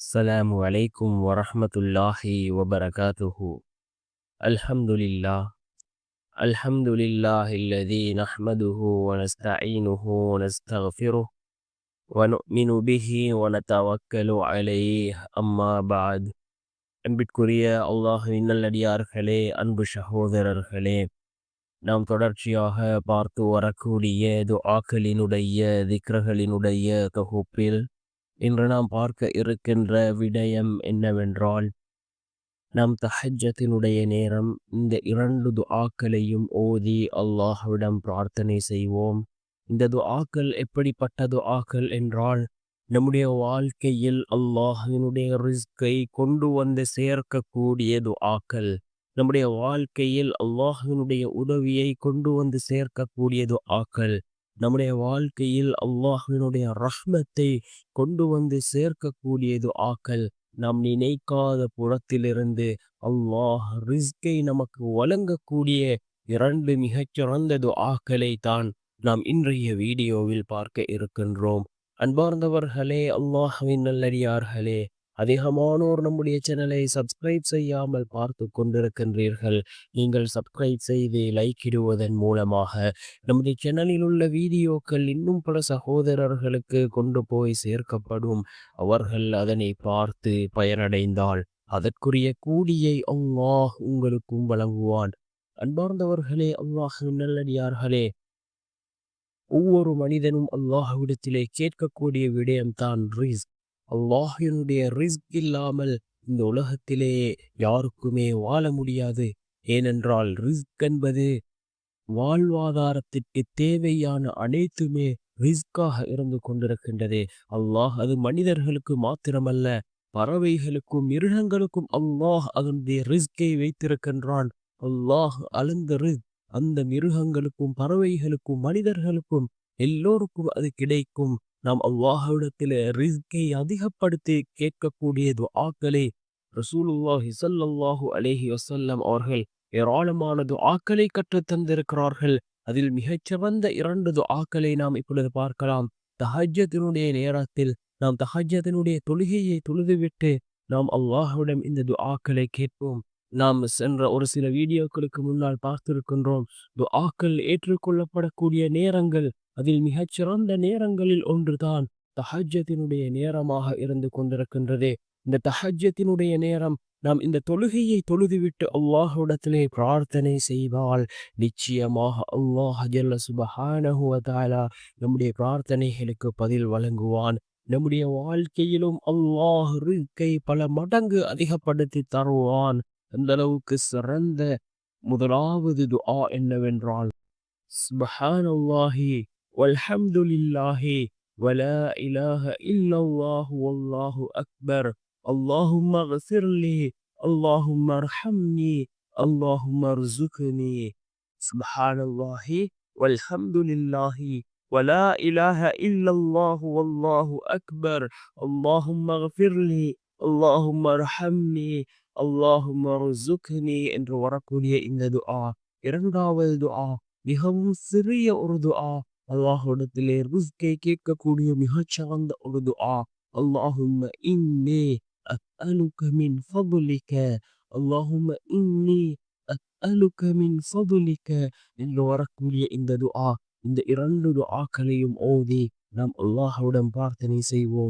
السلام عليكم ورحمة الله وبركاته الحمد لله الحمد لله الذي نحمده ونستعينه ونستغفره ونؤمن به ونتوكل عليه أما بعد அன்பிற்குரிய அல்லாஹுவின் நல்லடியார்களே அன்பு சகோதரர்களே நாம் தொடர்ச்சியாக பார்த்து வரக்கூடிய துஆக்களினுடைய திக்ரகளினுடைய தொகுப்பில் இன்று நாம் பார்க்க இருக்கின்ற விடயம் என்னவென்றால் நாம் தஹஜத்தினுடைய நேரம் இந்த இரண்டு துஆக்களையும் ஓதி அல்லாஹ்விடம் பிரார்த்தனை செய்வோம். இந்த துஆக்கள் எப்படிப்பட்ட துஆக்கள் என்றால் நம்முடைய வாழ்க்கையில் அல்லாஹினுடைய ரிஸ்கை கொண்டு வந்து சேர்க்கக்கூடிய துஆக்கள் நம்முடைய வாழ்க்கையில் அல்லாஹினுடைய உதவியை கொண்டு வந்து சேர்க்கக்கூடிய துஆக்கள் நம்முடைய வாழ்க்கையில் அல்லாஹினுடைய ரஹ்மத்தை கொண்டு வந்து சேர்க்கக்கூடிய துஆக்கள் நாம் நினைக்காத புறத்திலிருந்து அல்லாஹ் ரிஸ்கை நமக்கு வழங்கக்கூடிய இரண்டு மிகச்சிறந்த துஆக்களை தான் நாம் இன்றைய வீடியோவில் பார்க்க இருக்கின்றோம். அன்பார்ந்தவர்களே அல்லாஹ்வின் நல்லடியார்களே அதிகமானோர் நம்முடைய சேனலை சப்ஸ்கிரைப் செய்யாமல் பார்த்து கொண்டிருக்கின்றீர்கள். நீங்கள் சப்ஸ்கிரைப் செய்து லைக் இடுவதன் மூலமாக நம்முடைய சேனலில் உள்ள வீடியோக்கள் இன்னும் பல சகோதரர்களுக்கு கொண்டு போய் சேர்க்கப்படும். அவர்கள் அதனை பார்த்து பயனடைந்தால் அதற்குரிய கூலியை அல்லாஹ் உங்களுக்கும் வழங்குவான். அன்பார்ந்தவர்களே அல்லாஹ் நல்லடியார்களே ஒவ்வொரு மனிதனும் அல்லாஹ்விடத்திலே கேட்கக்கூடிய விடயம்தான் ரீஸ் அல்லாஹினுடைய ரிஸ்க் இல்லாமல் இந்த உலகத்திலே யாருக்குமே வாழ முடியாது. ஏனென்றால் ரிஸ்க் என்பது வாழ்வாதாரத்திற்கு தேவையான அனைத்துமே ரிஸ்காக இருந்து கொண்டிருக்கின்றது. அல்லாஹ் அது மனிதர்களுக்கு மாத்திரமல்ல பறவைகளுக்கும் மிருகங்களுக்கும் அல்லாஹ் அதனுடைய ரிஸ்கை வைத்திருக்கின்றான். அல்லாஹ் அழுந்த ரிஸ்க் அந்த மிருகங்களுக்கும் பறவைகளுக்கும் மனிதர்களுக்கும் எல்லோருக்கும் அது கிடைக்கும். நாம் அல்லாஹ்விடத்தில் ரிஸ்கை அதிகப்படுத்தி கேட்கக்கூடிய துஆக்களே ரசூலுல்லாஹி ஸல்லல்லாஹு அலேஹி வசல்லம் அவர்கள் ஏராளமான துஆக்களை கற்றுத் தந்திருக்கிறார்கள். அதில் மிகச்சிறந்த இரண்டு துஆக்களை நாம் இப்பொழுது பார்க்கலாம். தஹஜத்தினுடைய நேரத்தில் நாம் தஹஜத்தினுடைய தொழுகையை தொழுதுவிட்டு நாம் அல்லாஹுவிடம் இந்த துஆக்களை கேட்போம். நாம் சென்ற ஒரு சில வீடியோக்களுக்கு முன்னால் பார்த்திருக்கின்றோம். துஆக்கள் ஏற்றுக்கொள்ளப்படக்கூடிய நேரங்கள் அதில் மிகச்சிறந்த நேரங்களில் ஒன்றுதான் தஹஜத்தினுடைய நேரமாக இருந்து கொண்டிருக்கின்றது. இந்த தஹஜத்தினுடைய நேரம் நாம் இந்த தொழுகையை தொழுதுவிட்டு அல்லாஹுடத்திலே பிரார்த்தனை செய்வால் நிச்சயமாக அல்லாஹ் ஜல்ல சுபஹானஹு நம்முடைய பிரார்த்தனைகளுக்கு பதில் வழங்குவான். நம்முடைய வாழ்க்கையிலும் அல்லாஹ் இருக்கை பல மடங்கு அதிகப்படுத்தி தருவான். அந்த அளவுக்கு சிறந்த முதலாவது துஆ என்னவென்றால் சுபஹானல்லாஹி வல்ஹம்துலில்லாஹி ولا إله إلا الله والله أكبر اللهم اغفر لي اللهم ارحمني اللهم ارزقني سبحان الله والحمد لله ولا إله إلا الله والله أكبر اللهم اغفر لي اللهم ارحمني اللهم ارزقني என்று வரக்கூடிய இந்த துஆ இரண்டாவது துஆ மிகவும் சிறிய ஒரு துஆ அல்லாஹுடத்திலே ருஸ்கை கேட்கக்கூடிய மிகச் சார்ந்த ஒரு துஆ அல்லாஹும்ம இன்னே أسألك من فضلك اللهم إني أسألك من فضلك என்று வரக்கூடிய இந்த துஆ இந்த இரண்டு துஆக்களையும் ஓதி நாம் அல்லாஹ்வுடன் பிரார்த்தனை செய்வோம்